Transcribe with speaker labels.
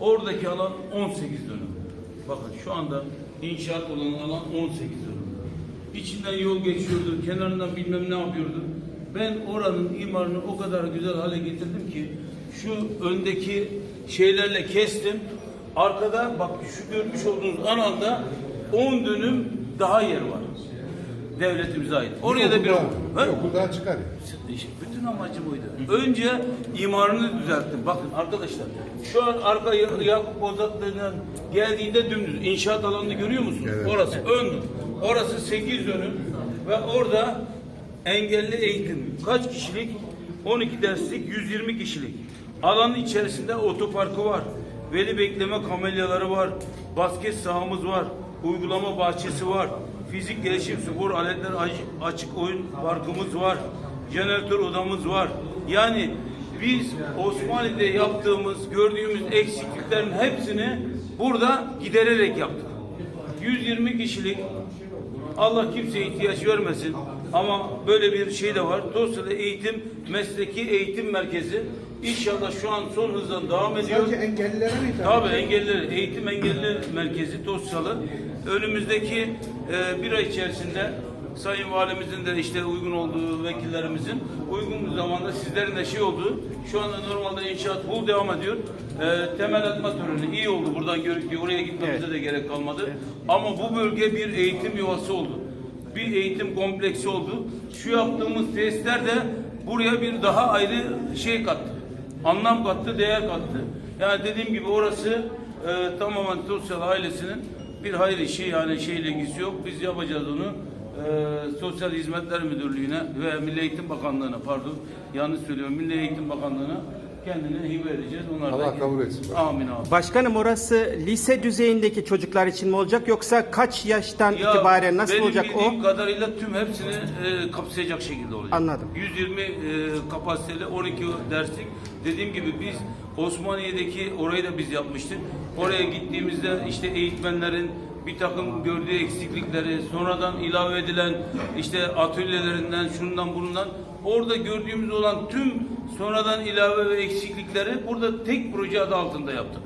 Speaker 1: Oradaki alan 18 dönüm. Bakın şu anda inşaat olan alan 18 dönüm. İçinden yol geçiyordu, kenarından bilmem ne yapıyordu. Ben oranın imarını o kadar güzel hale getirdim ki şu öndeki şeylerle kestim. Arkada bak şu görmüş olduğunuz alanda 10 dönüm daha yer var. Devletimize ait. Oraya da bir
Speaker 2: okuldan, bir okuldan çıkar. ya.
Speaker 1: İşte bütün amacım oydu. Önce imarını düzelttim. Bakın arkadaşlar şu an arka Ya- Yakup Bozatlı'dan geldiğinde dümdüz inşaat alanını görüyor musunuz?
Speaker 2: Evet.
Speaker 1: Orası ön. Orası 8 dönüm ve orada engelli eğitim kaç kişilik? 12 derslik 120 kişilik. Alanın içerisinde otoparkı var. Veli bekleme kamelyaları var. Basket sahamız var. Uygulama bahçesi var. Fizik gelişim spor aletler aç- açık oyun parkımız var. Jeneratör odamız var. Yani biz Osmanlı'da yaptığımız, gördüğümüz eksikliklerin hepsini burada gidererek yaptık. 120 kişilik Allah kimseye ihtiyaç vermesin ama böyle bir şey de var. Dolayısıyla eğitim, mesleki eğitim merkezi İnşallah şu an son hızla devam ediyor.
Speaker 3: Sadece engellilere mi
Speaker 1: Tabii engelli, eğitim engelli merkezi Tosyalı. Önümüzdeki e, bir ay içerisinde Sayın Valimizin de işte uygun olduğu vekillerimizin uygun bir zamanda sizlerin de şey olduğu şu anda normalde inşaat full devam ediyor. E, temel atma töreni iyi oldu buradan görüktüğü oraya gitmemize de gerek kalmadı. Ama bu bölge bir eğitim yuvası oldu. Bir eğitim kompleksi oldu. Şu yaptığımız tesisler de buraya bir daha ayrı şey kattı anlam kattı, değer kattı. Yani dediğim gibi orası e, tamamen Sosyal ailesinin bir hayır işi yani şeyle ilgisi yok. Biz yapacağız onu. E, Sosyal Hizmetler Müdürlüğü'ne ve Milli Eğitim Bakanlığı'na pardon yanlış söylüyorum Milli Eğitim Bakanlığı'na kendine hibe edeceğiz. Onlar
Speaker 2: Allah
Speaker 1: da-
Speaker 2: kabul etsin.
Speaker 1: Amin abi.
Speaker 4: Başkanım orası lise düzeyindeki çocuklar için mi olacak yoksa kaç yaştan
Speaker 1: Ya,
Speaker 4: itibaren nasıl
Speaker 1: benim
Speaker 4: olacak
Speaker 1: bildiğim
Speaker 4: o?
Speaker 1: kadarıyla tüm hepsini e, kapsayacak şekilde olacak.
Speaker 4: Anladım.
Speaker 1: 120 e, kapasiteli 12 derslik. Dediğim gibi biz Osmaniye'deki orayı da biz yapmıştık. Oraya gittiğimizde işte eğitmenlerin bir takım gördüğü eksiklikleri, sonradan ilave edilen işte atölyelerinden, şundan bundan orada gördüğümüz olan tüm sonradan ilave ve eksiklikleri burada tek proje adı altında yaptık.